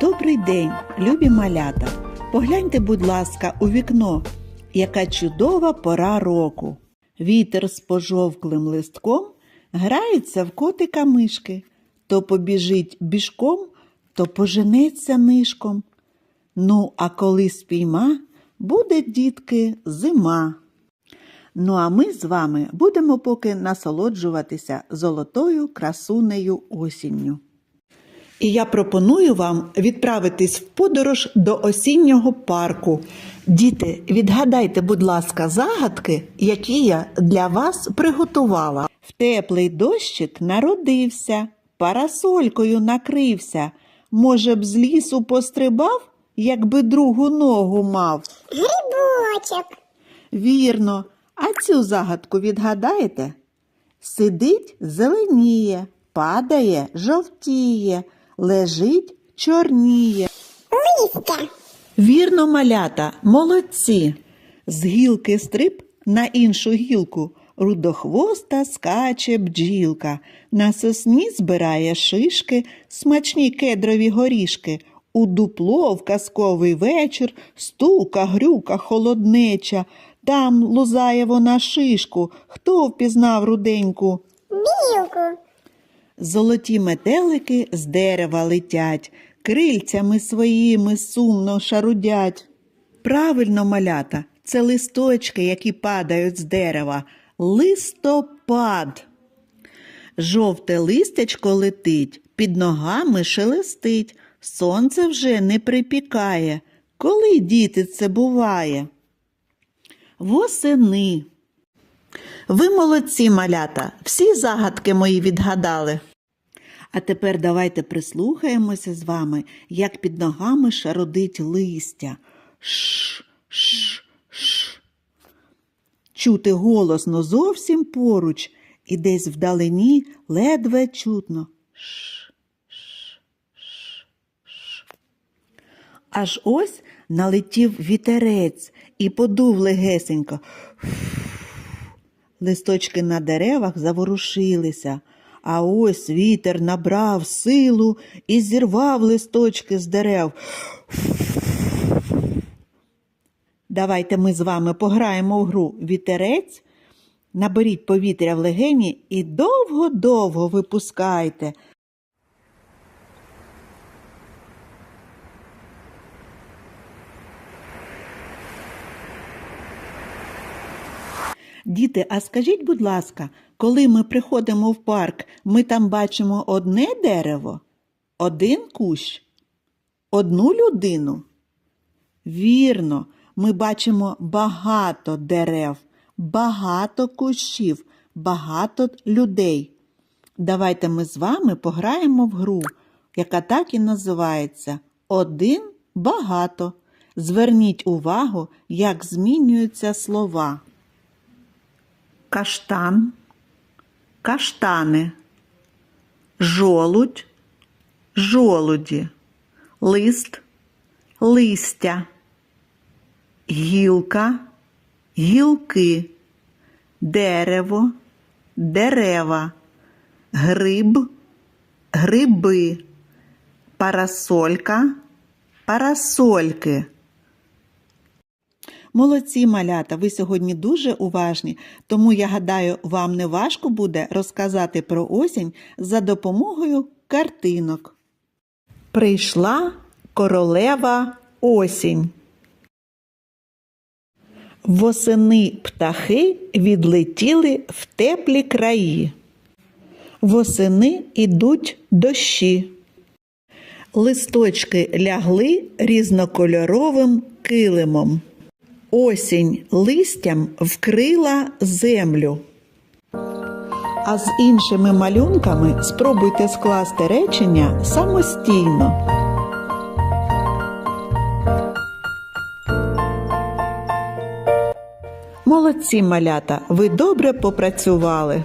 Добрий день, любі малята. Погляньте, будь ласка, у вікно, яка чудова пора року. Вітер з пожовклим листком грається в котика мишки. То побіжить біжком, то поженеться нишком. Ну, а коли спійма, буде, дітки, зима. Ну а ми з вами будемо поки насолоджуватися золотою красунею осінню. І я пропоную вам відправитись в подорож до осіннього парку. Діти, відгадайте, будь ласка, загадки, які я для вас приготувала. В теплий дощик народився, парасолькою накрився. Може б з лісу пострибав, якби другу ногу мав. Грибочок. Вірно, а цю загадку відгадаєте? Сидить, зеленіє, падає, жовтіє, лежить, чорніє. Листя. Вірно, малята, молодці. З гілки стриб на іншу гілку. Рудохвоста скаче бджілка. На сосні збирає шишки, смачні кедрові горішки. У дупло в казковий вечір стука, грюка, холоднеча. Там лузає вона шишку. Хто впізнав руденьку? Білку. Золоті метелики з дерева летять, крильцями своїми сумно шарудять. Правильно, малята, це листочки, які падають з дерева. Листопад. Жовте листячко летить, під ногами шелестить, сонце вже не припікає. Коли діти це буває? Восени. Ви молодці, малята, всі загадки мої відгадали. А тепер давайте прислухаємося з вами, як під ногами шародить листя. Ш, ш, ш. Чути голосно зовсім поруч, і десь вдалині ледве чутно. Ш, ш, ш, ш. Аж ось налетів вітерець і подув легесенько. Листочки на деревах заворушилися, а ось вітер набрав силу і зірвав листочки з дерев. Давайте ми з вами пограємо в гру вітерець. Наберіть повітря в легені і довго-довго випускайте. Діти, а скажіть, будь ласка, коли ми приходимо в парк, ми там бачимо одне дерево, один кущ, одну людину? Вірно, ми бачимо багато дерев, багато кущів, багато людей. Давайте ми з вами пограємо в гру, яка так і називається Один багато. Зверніть увагу, як змінюються слова каштан, каштани, жолудь, жолуді, лист, листя, гілка, гілки, дерево, дерева, гриб, гриби, парасолька, парасольки. Молодці малята, ви сьогодні дуже уважні, тому я гадаю, вам не важко буде розказати про осінь за допомогою картинок. Прийшла королева осінь. Восени птахи відлетіли в теплі краї. Восени ідуть дощі. Листочки лягли різнокольоровим килимом. Осінь листям вкрила землю. А з іншими малюнками спробуйте скласти речення самостійно. Молодці малята, ви добре попрацювали.